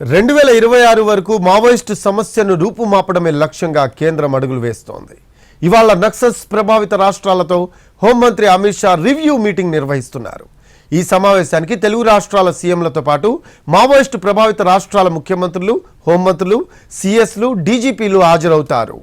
రెండు వేల ఇరవై ఆరు వరకు మావోయిస్టు సమస్యను రూపుమాపడమే లక్ష్యంగా కేంద్రం అడుగులు వేస్తోంది. ఇవాళ నక్సల్స్ ప్రభావిత రాష్ట్రాలతో హోంమంత్రి అమిత్ షా రివ్యూ మీటింగ్ నిర్వహిస్తున్నారు. ఈ సమావేశానికి తెలుగు రాష్ట్రాల సీఎంలతో పాటు మావోయిస్టు ప్రభావిత రాష్ట్రాల ముఖ్యమంత్రులు హోంమంత్రులు సీఎస్లు డీజీపీలు హాజరవుతారు.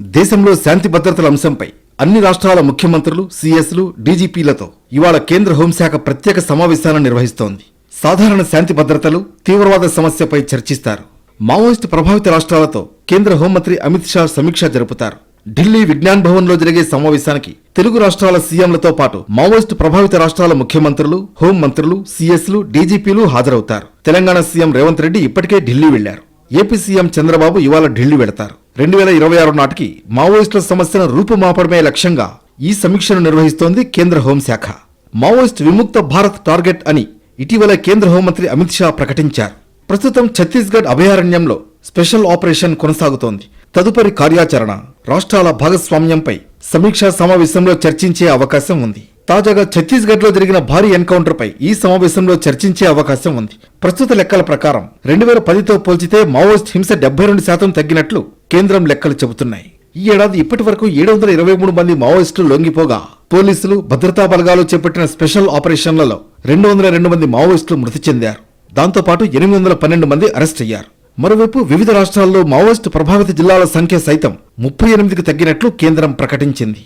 దేశంలో శాంతి భద్రతల అంశంపై అన్ని రాష్ట్రాల ముఖ్యమంత్రులు సీఎస్లు డీజీపీలతో ఇవాళ కేంద్ర హోంశాఖ ప్రత్యేక సమావేశాలను నిర్వహిస్తోంది. సాధారణ శాంతి భద్రతలు తీవ్రవాద సమస్యపై చర్చిస్తారు. మావోయిస్టు ప్రభావిత రాష్ట్రాలతో కేంద్ర హోంమంత్రి అమిత్ షా సమీక్ష జరుపుతారు. ఢిల్లీ విజ్ఞాన్ భవన్లో జరిగే సమావేశానికి తెలుగు రాష్ట్రాల సీఎంలతో పాటు మావోయిస్టు ప్రభావిత రాష్ట్రాల ముఖ్యమంత్రులు హోం మంత్రులు సీఎస్లు డీజీపీలు హాజరవుతారు. తెలంగాణ సీఎం రేవంత్ రెడ్డి ఇప్పటికే ఢిల్లీ వెళ్ళారు ఏపీ సీఎం చంద్రబాబు ఇవాళ ఢిల్లీ వెళతారు. రెండు వేల ఇరవై ఆరు నాటికి మావోయిస్టుల సమస్యను రూపుమాపడమే లక్ష్యంగా ఈ సమీక్షను నిర్వహిస్తోంది కేంద్ర హోంశాఖ. మావోయిస్ట్ విముక్త భారత్ టార్గెట్ అని ఇటీవల కేంద్ర హోంమంత్రి అమిత్ షా ప్రకటించారు. ప్రస్తుతం ఛత్తీస్గఢ్ అభయారణ్యంలో స్పెషల్ ఆపరేషన్ కొనసాగుతోంది. తదుపరి కార్యాచరణ రాష్ట్రాల భాగస్వామ్యంపై సమీక్షా సమావేశంలో చర్చించే అవకాశం ఉంది. తాజాగా ఛత్తీస్గఢ్లో జరిగిన భారీ ఎన్కౌంటర్పై ఈ సమావేశంలో చర్చించే అవకాశం ఉంది. ప్రస్తుత లెక్కల ప్రకారం రెండు వేల పదితో పోల్చితే మావోయిస్ట్ హింస డెబ్బై రెండు శాతం తగ్గినట్లు కేంద్రం లెక్కలు చెబుతున్నాయి. ఈ ఏడాది ఇప్పటి వరకు ఏడు వందల ఇరవై మూడు మంది మావోయిస్టులు లొంగిపోగా పోలీసులు భద్రతా బలగాలు చేపట్టిన స్పెషల్ ఆపరేషన్లలో రెండు వందల రెండు మంది మావోయిస్టులు మృతి చెందారు. దాంతోపాటు ఎనిమిది వందల పన్నెండు మంది అరెస్ట్ అయ్యారు. మరోవైపు వివిధ రాష్ట్రాల్లో మావోయిస్టు ప్రభావిత జిల్లాల సంఖ్య సైతం ముప్పై ఎనిమిదికి తగ్గినట్లు కేంద్రం ప్రకటించింది.